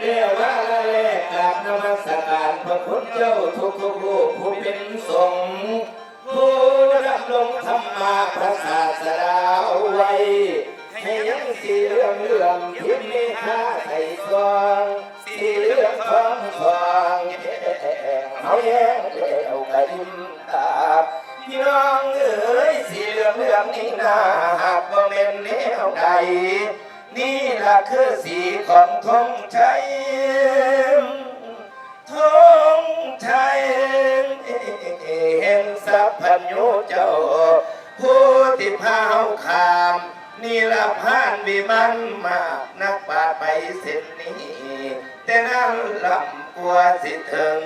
เรียว่าละเลกกราบนมัสการพระคุณเจ้าทุกทุกๆรูปผู้เป็นสงฆ์ผู้ดำรงธรรมาพระศาสดาเอาไว้ให้ยังสีเหลืองเหลืองทิมมีค่าใส่ซองสีเหลืองทองทองเอาแย้งเลี้ยวกระยิ้มตาพี่น้องเอ๋ยสีเหลืองเหลืองนี่นาหากบ่แม่นแนวใด นี่ละคือสีของธงชัยธงชัยแห่งสัพพัญญูเจ้า ผู้ที่พาวขามนี่ละพานวิมันมากนักป่าดไปเส้นนี้ แต่นั้นลำกลัวสิถึง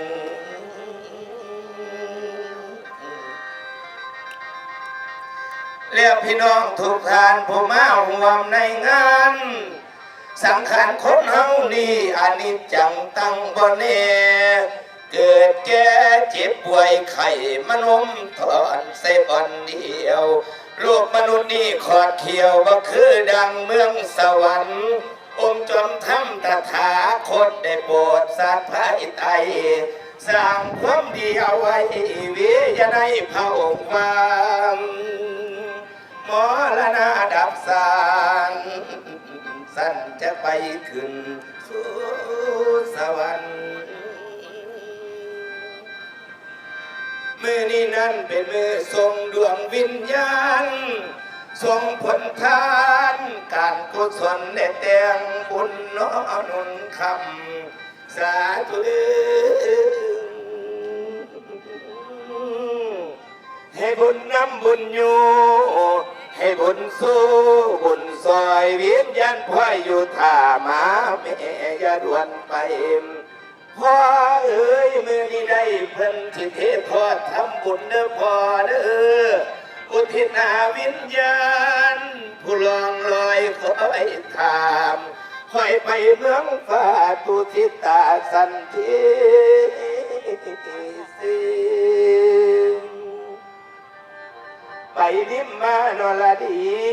เรียกพี่น้องทุกท่านผู้มาห่วมในงาน สังขารคนเฮานี่อนิจจังตั้งบ่แน่เกิดแก่เจ็บป่วยไข้มานมถอนเสบอนเดียวโลกมนุษย์นี่ขอดเขียวบ่คือดังเมืองสวรรค์ องค์จอมทำตถาคตได้โปรดสัตว์ภายไตสร้างความดีเอาไว้วิยในพระองค์วาง มอละนาดับสารสั้นจะไปขึ้นสู่สวรรค์มือนี้นั้นเป็นมือทรงดวงวิญญาณ ทรงผลทาน การกุศลได้แต่งบุญน้อนุนคำสาธุให้บุญนำบุญอยู่ ให้บุญสู้บุญซอยเวียนยันพ่อยอยู่ท่าหมาแม่ยาดวนไปพ่อเอ้ยมือนี้ได้เพิ่นสิเททอดทำบุญเด้อพ่อเด้ออุทิศหาวิญญาณ ผู้ลองลอยคอยถามคอยไปเมืองฟ้าตุทิตาสันติสิ ไปนิมมานอลดี